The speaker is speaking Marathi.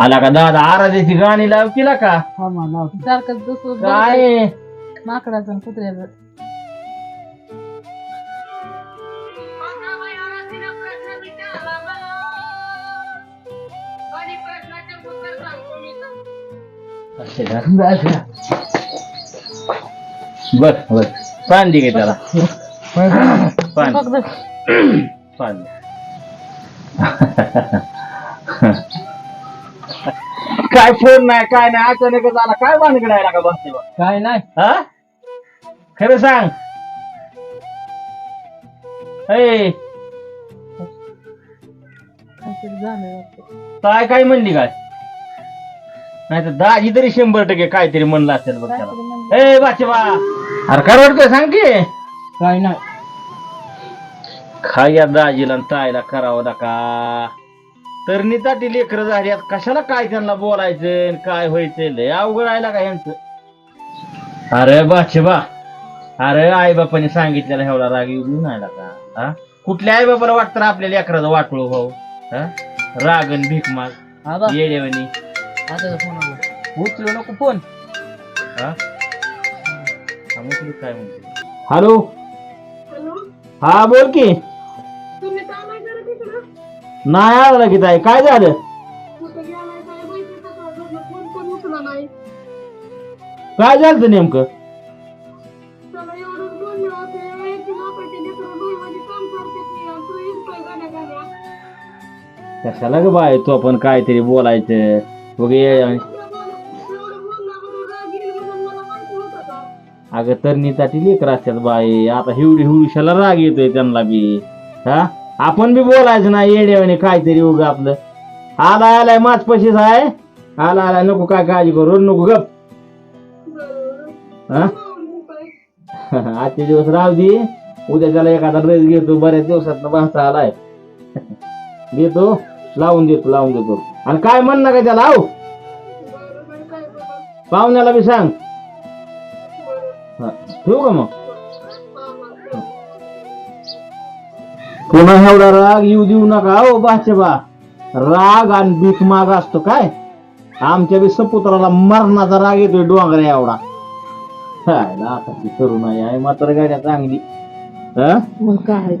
आला का दादा? आराध्याची गाणी लाव केला का? हा मला सारखं दुसरं काय? माकडाचं आणि कुत्र्याचं? बर बर पान दे गे त्याला. पान फक्त. पान काय फोन नाही काय नाही अचानकच आला काय भानगडायला का बसते? काय नाही. हा? खरं सांग. ए. काहीतरी झालं वाटतं. काय काय म्हणली काय? नाही तर दाजी तरी शंभर टक्के काहीतरी म्हणलं असेल बघ काहीतरी त्याला म्हणलं. ए बाचे बा अरे काय वाटतंय सांग की. काय नाही. खाया दाजीला आणि ताईला करावं नका. निताटी लेकर झाली आता कशाला काय त्यांना बोलायचं आणि काय व्हायचं? लय अवघड आहे का यांचं अरे बाचे बा अरे आई बापाने सांगितलेला एवढा राग येऊ नाही का? हा? कुठल्या आई बापाला वाटतं रे आपल्या लेकराचं वाटलो भाऊ? हा? रागन भीक माग. आबा येडेवणी आता फोन आला. उचलू नको फोन. हा? काय म्हणते? हॅलो? हा बोल की. नाही आलं की ताई काय झालं? काय झालं होतं नेमकं? कशाला ग बाय तू आपण काहीतरी बोलायचं. वगैरे अगं तरणीसाठी लेकर असतात बाई. आता हिवडी हिवडीशाला राग येतोय त्यांना बी. हा? आपण बी बोलायचं ना येड्यावाने काहीतरी उग आपलं. आला आलाय माझ पशीच आहे. आला आलाय नको काय काळजी करू नको गप. हा? आजचे दिवस राहू दे. उद्या त्याला एखादा ड्रेस घेतो बऱ्याच दिवसात भाषा आलाय. देतो लावून देतो लावून देतो. आणि काय म्हण ना का त्याला आव पाहुण्याला बी सांग. हा, ठेवू का मग? पुन्हा एवढा राग येऊ देऊ नका हो बाचेबा. राग आणि भीक माग असतो काय? आमच्या बी सपुत्राला मरणाचा राग येतोय डोंगऱ्या एवढा. काय आता ती आहे मात्र गाड्या चांगली. हा? मग काय?